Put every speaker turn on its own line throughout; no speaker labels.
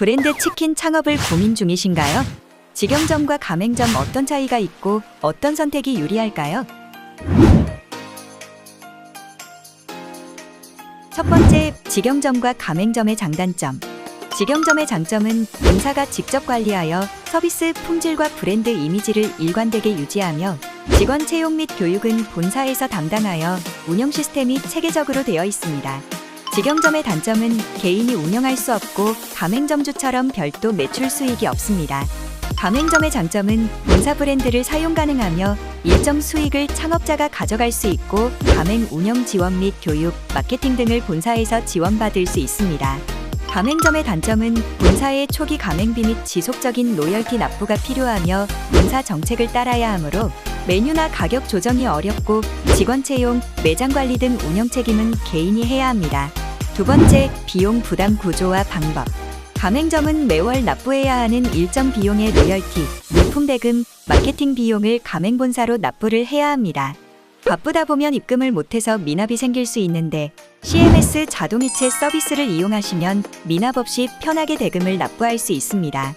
브랜드 치킨 창업을 고민 중이신가요? 직영점과 가맹점 어떤 차이가 있고 어떤 선택이 유리할까요? 첫 번째, 직영점과 가맹점의 장단점. 직영점의 장점은 본사가 직접 관리하여 서비스 품질과 브랜드 이미지를 일관되게 유지하며 직원 채용 및 교육은 본사에서 담당하여 운영 시스템이 체계적으로 되어 있습니다. 직영점의 단점은 개인이 운영할 수 없고 가맹점주처럼 별도 매출 수익이 없습니다. 가맹점의 장점은 본사 브랜드를 사용 가능하며 일정 수익을 창업자가 가져갈 수 있고 가맹 운영 지원 및 교육, 마케팅 등을 본사에서 지원받을 수 있습니다. 가맹점의 단점은 본사의 초기 가맹비 및 지속적인 로열티 납부가 필요하며 본사 정책을 따라야 하므로 메뉴나 가격 조정이 어렵고 직원 채용, 매장 관리 등 운영 책임은 개인이 해야 합니다. 두 번째, 비용 부담 구조와 방법. 가맹점은 매월 납부해야 하는 일정 비용의 로열티, 물품 대금, 마케팅 비용을 가맹본사로 납부를 해야 합니다. 바쁘다 보면 입금을 못해서 미납이 생길 수 있는데 CMS 자동이체 서비스를 이용하시면 미납 없이 편하게 대금을 납부할 수 있습니다.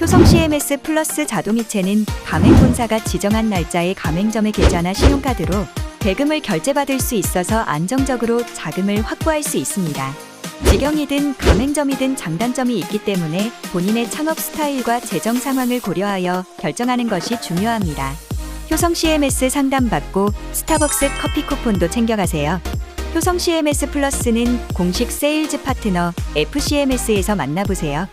효성 CMS 플러스 자동이체는 가맹본사가 지정한 날짜에 가맹점의 계좌나 신용카드로 대금을 결제받을 수 있어서 안정적으로 자금을 확보할 수 있습니다. 직영이든 가맹점이든 장단점이 있기 때문에 본인의 창업 스타일과 재정 상황을 고려하여 결정하는 것이 중요합니다. 효성 CMS 상담받고 스타벅스 커피 쿠폰도 챙겨가세요. 효성 CMS 플러스는 공식 세일즈 파트너 FCMS에서 만나보세요.